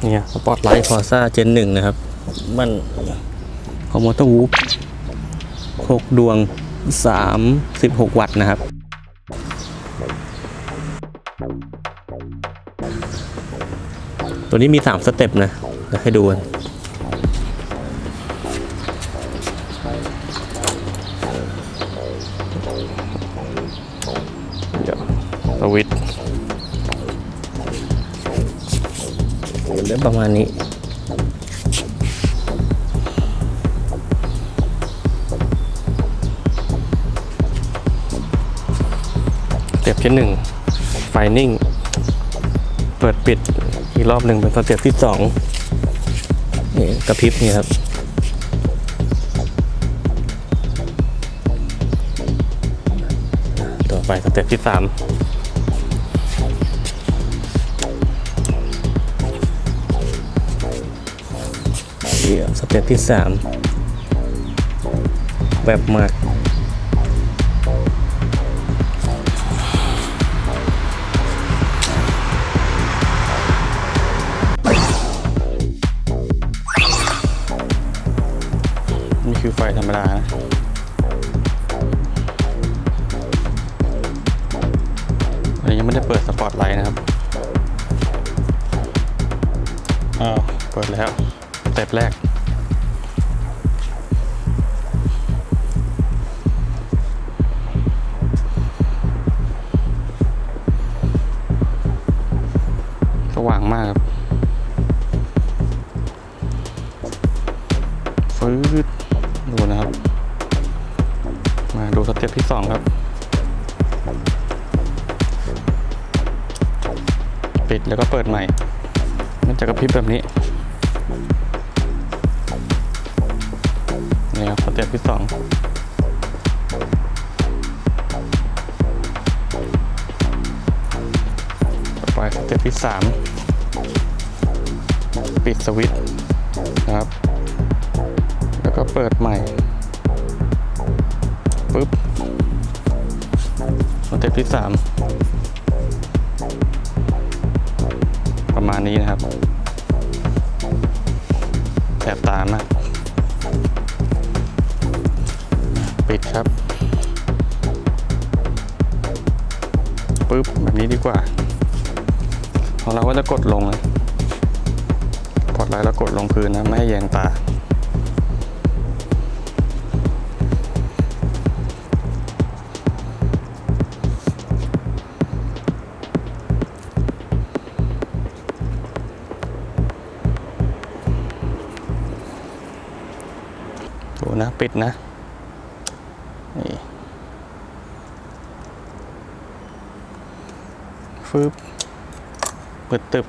เนี่ยสปอตไลท์ฟอร์ซ่าเจนหนึ่งนะครับ มันของมอเตอร์วูฟหกดวงสามสิบหกวัตต์นะครับ ตัวนี้มี3สเต็ปนะเดี๋ยวให้ดูกันเดี๋ยวสวิต เดี๋ยวประมาณนี้ สเต็ปที่หนึ่งไฟนิ่ง เปิดปิดอีกรอบหนึ่งเป็นสเต็ปที่สองนี่กระพริบนี่ครับต่อไปสเต็ปที่สาม ดี๋ยวสเต็ปที่สามแบบมากนี่คือไฟธรรมดานะอันนี้ยังไม่ได้เปิดสปอตไลท์นะครับ อ้าว เปิดแล้ว เต็ปแรก สว่างมากครับฟืดดูนะครับ มาดูสเต็ปที่สองครับ ปิดแล้วก็เปิดใหม่ มันจะกระพริบแบบนี้ ครับสเต็ปที่สองต่อไปสเต็ปที่สามปิดสวิตช์นะครับ แล้วก็เปิดใหม่ปุ๊บสเต็ปที่สามประมาณนี้นะครับ แสบตามาก ครับปุ๊บแบบนี้ดีกว่าของเราก็จะกดลงนะกดไลท์แล้วกดลงพื้นนะไม่ให้แยงตานะปิดนะ นี่ฟึบเปิดตึบ